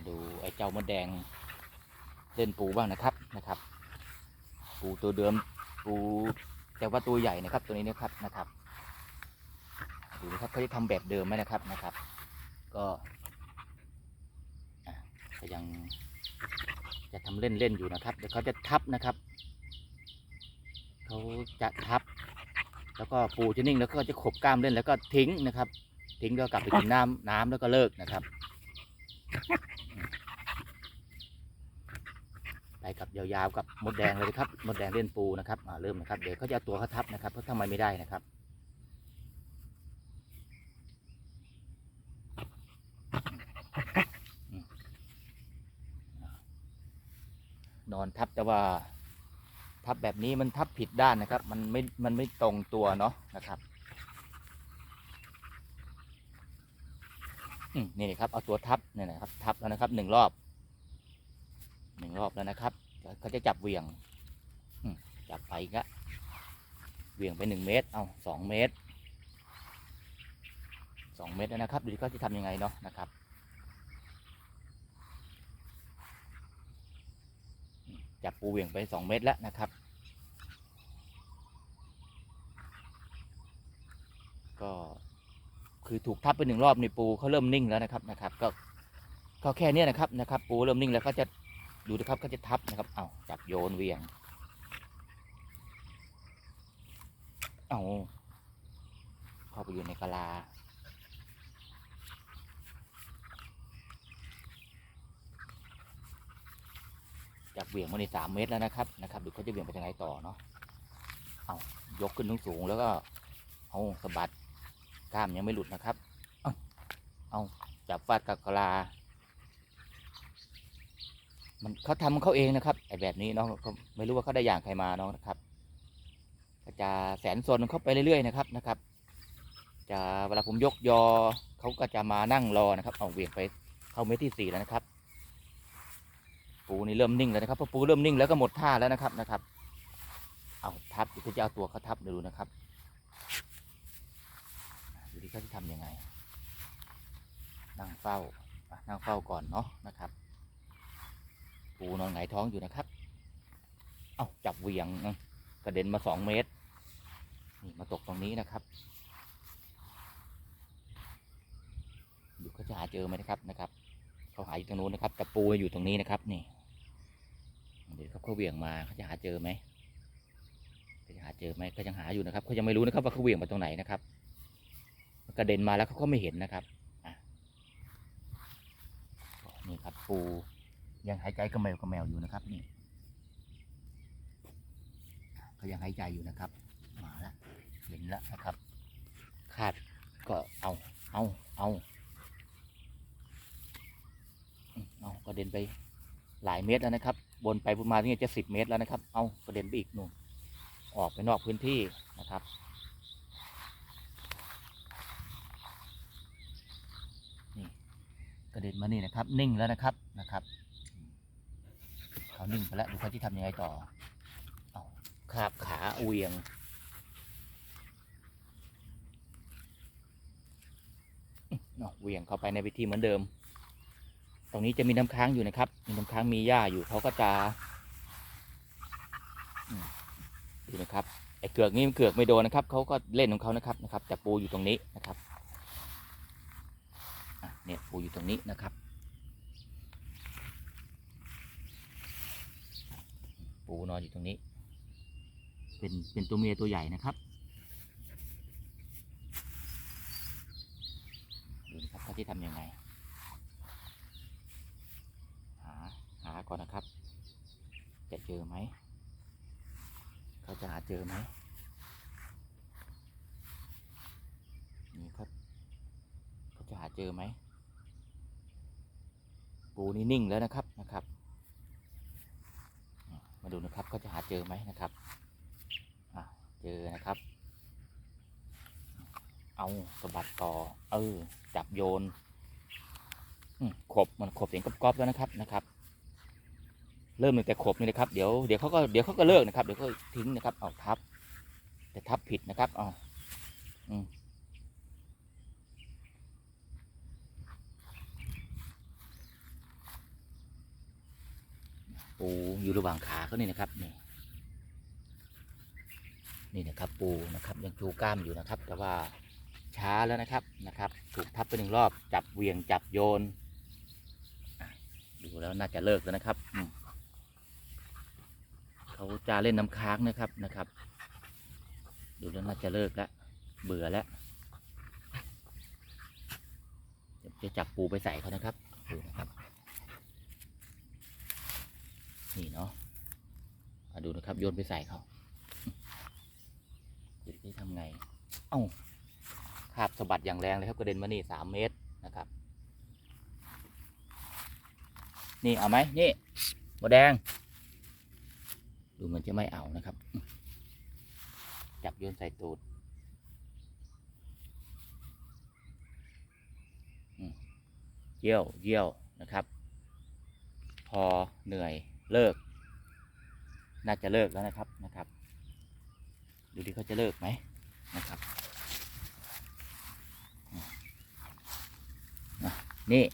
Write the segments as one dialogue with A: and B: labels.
A: มาดูไอ้เจ้ามดแดงเล่นปูบ้างนะครับนะครับ ปูตัวเดิมปูแต่ว่าตัวใหญ่นะครับตัวนี้นะครับนะครับดูนะครับเขาจะทำแบบเดิมไหมนะครับนะครับ ก็อะก็ยังจะทำเล่นเล่นๆอยู่นะครับเดี๋ยวเขาจะทับนะครับเขาจะทับ แล้วก็ปูจะนิ่งแล้วก็จะขบกล้ามเล่นแล้วก็ทิ้งนะครับ ทิ้งแล้วกลับไปกินน้ำน้ำแล้วก็เลิกนะครับ ไปกับยาวๆกับมดแดงเลยนะครับมดแดงเล่นปูนะครับเริ่มนะครับเดี๋ยวเขาจะตัวเขาทับนะครับเพราะทำไมไม่ได้นะครับนอนทับแต่ว่าทับแบบนี้มันทับผิดด้านนะครับ มันไม่มันไม่ตรงตัวเนาะนะครับอืม นี่นะครับ เอาตัวทับเนี่ยนะครับทับแล้วนะครับหนึ่งรอบหนึ่งรอบแล้วนะครับเขาจะจับเวียงจับไปกละเวียงไปหนึ่งเมตร เอาสองเมตรสองเมตรแล้วนะครับ ดูดิเขาจะทำยังไงเนาะนะครับจับปูเวียงไปสองเมตรแล้วนะครับ ก็ คือถูกทับไปหนึ่งรอบในปูเขาเริ่มนิ่งแล้วนะครับนะครับ ก็ก็แค่นี้นะครับนะครับ ปูเริ่มนิ่งแล้วก็จะดูนะครับเขาจะทับนะครับ เอาจับโยนเวียง เอาเข้าไปอยู่ในกะลาจากเวี่ยงมาในสามเมตรแล้วนะครับนะครับดูเขาจะเวี่ยงไปทางไหนต่อเนาะเอายกขึ้นสูงแล้วก็เอาสะบัด กล้ามยังไม่หลุดนะครับ เอาเอาจับฟาดกับกะลา มันเขาทำของเขาเองนะครับไอ้แบบนี้เนาะเขาไม่รู้ว่าเขาได้อย่างใครมาเนาะนะครับก็จะแสนโซนของเขาไปเรื่อยๆนะครับนะครับ จะเวลาผมยกยอเขาก็จะมานั่งรอนะครับ เอาเหวี่ยงไปเข้าเม็ดที่สี่แล้วนะครับ ปูนี่เริ่มนิ่งแล้วนะครับพอปูเริ่มนิ่งแล้วก็หมดท่าแล้วนะครับนะครับ เอาทับเดี๋ยวเขาจะเอาตัวเขาทับดูนะครับดูดิ เขาจะทำยังไง นั่งเฝ้านั่งเฝ้าก่อนเนาะนะครับปูนอนหงายท้องอยู่นะครับ เอาจับเวียงกระเด็นมาสองเมตร นี่มาตกตรงนี้นะครับดูเขาจะหาเจอไหมนะครับนะครับเขาหาอยู่ตรงนู้นนะครับแต่ปูอยู่ตรงนี้นะครับนี่เดี๋ยวเขาเขาเวียงมาเขาจะหาเจอไหมเขาจะหาเจอไหมเขายังหาอยู่นะครับเขายังไม่รู้นะครับว่าเขาเวียงมาตรงไหนนะครับ กระเด็นมาแล้วเขาก็ไม่เห็นนะครับนี่ครับปูยังหายใจกระแมวกระแมวอยู่นะครับนี่เขายังหายใจอยู่นะครับมาแล้วเห็นแล้วนะครับคาดก็เอาเอาเอาเอากระเด็นไปหลายเมตรแล้วนะครับ บนไปบนมาที่จะสิบเมตรแล้วนะครับ เอากระเด็นไปอีกหนู่นออกไปนอกพื้นที่นะครับ กระเด็นมานี่นะครับ นิ่งแล้วนะครับนะครับเขานิ่งไปแล้วดูเขาที่ทำยังไงต่อเอาคาบขาเวียงเอาเวียงเข้าไปในวิธีเหมือนเดิม ตรงนี้จะมีน้ำค้างอยู่นะครับ มีน้ำค้างมีหญ้าอยู่เขาก็จะดูนะครับไอ้เกือกนี่เกือกไม่โดนนะครับเขาก็เล่นของเขานะครับนะครับ แต่ปูอยู่ตรงนี้นะครับ เนี่ยปูอยู่ตรงนี้นะครับ ปูนอนอยู่ตรงนี้ เป็นเป็นตัวเมียตัวใหญ่นะครับดูนะครับเขาที่ทำยังไง หาหาก่อนนะครับ จะเจอไหมเขาจะหาเจอไหมนี่เขาเขาจะหาเจอไหม ปูนี่นิ่งแล้วนะครับนะครับ มาดูนะครับเขาจะหาเจอไหมนะครับอเจอนะครับ เอาสะบัดต่อ เออ จับโยนขบมันขบเสียงกรอบๆแล้วนะครับนะครับ เริ่มตั้งแต่ขบนี่นะครับเดี๋ยวเดี๋ยวเขาก็เดี๋ยวเขาก็เลิกนะครับเดี๋ยวก็ทิ้งนะครับเอาทับ แต่ทับผิดนะครับเอาอืม อ ปูอยู่ระหว่างขาเขานี่นะครับนี่นี่นะครับปูนะครับยังชูกล้ามอยู่นะครับ แต่ว่าช้าแล้วนะครับนะครับถูกทับไปหนึ่งรอบจับเวียงจับโยน ดูแล้วน่าจะเลิกแล้วนะครับเขาจะเล่นน้ำค้างนะครับนะครับ ดูแล้วน่าจะเลิกแล้วเบื่อแล้วเดี๋ยวจะจับปูไปใส่เขานะครับดูนะครับ นี่เนาะอะดูนะครับโยนไปใส่เขาเดี๋ยวจะทำไง เอ้าคาบสะบัดอย่างแรงเลยครับกระเด็นมานี่สามเมตรนะครับ นี่เอาไหมนี่หมดแดง ดูเหมันจะไม่เอานะครับ จับโยนใส่ตูดเยี่ยวเยี่ยวนะครับ พอเหนื่อย เลิก น่าจะเลิกแล้วนะครับนะครับ ดูดิเขาจะเลิกไหมนะครับนี่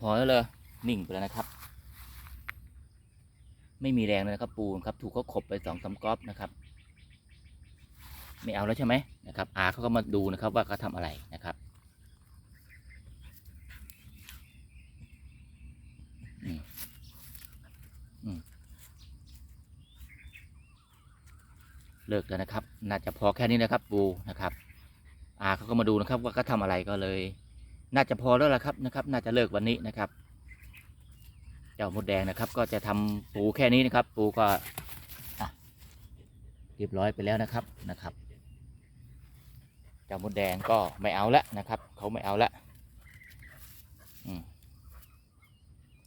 A: พอแล้วเลยนิ่งไปแล้วนะครับ ไม่มีแรงเลยนะครับปูนะครับ ถูกเขาขบไปสองสามก๊อบนะครับไม่เอาแล้วใช่ไหมนะครับอาเขาก็มาดูนะครับว่าเขาทำอะไรนะครับ อืมอืมเลิกแล้วนะครับ น่าจะพอแค่นี้นะครับปูนะครับอาเขาก็มาดูนะครับ ว่าเขาทำอะไรก็เลย น่าจะพอแล้วล่ะครับนะครับ น่าจะเลิกวันนี้นะครับ เจ้ามดแดงนะครับ ก็จะทำปูแค่นี้นะครับ ปูก็เรียบร้อยไปแล้วนะครับนะครับ เจ้ามดแดงก็ไม่เอาละนะครับ เขาไม่เอาละอืม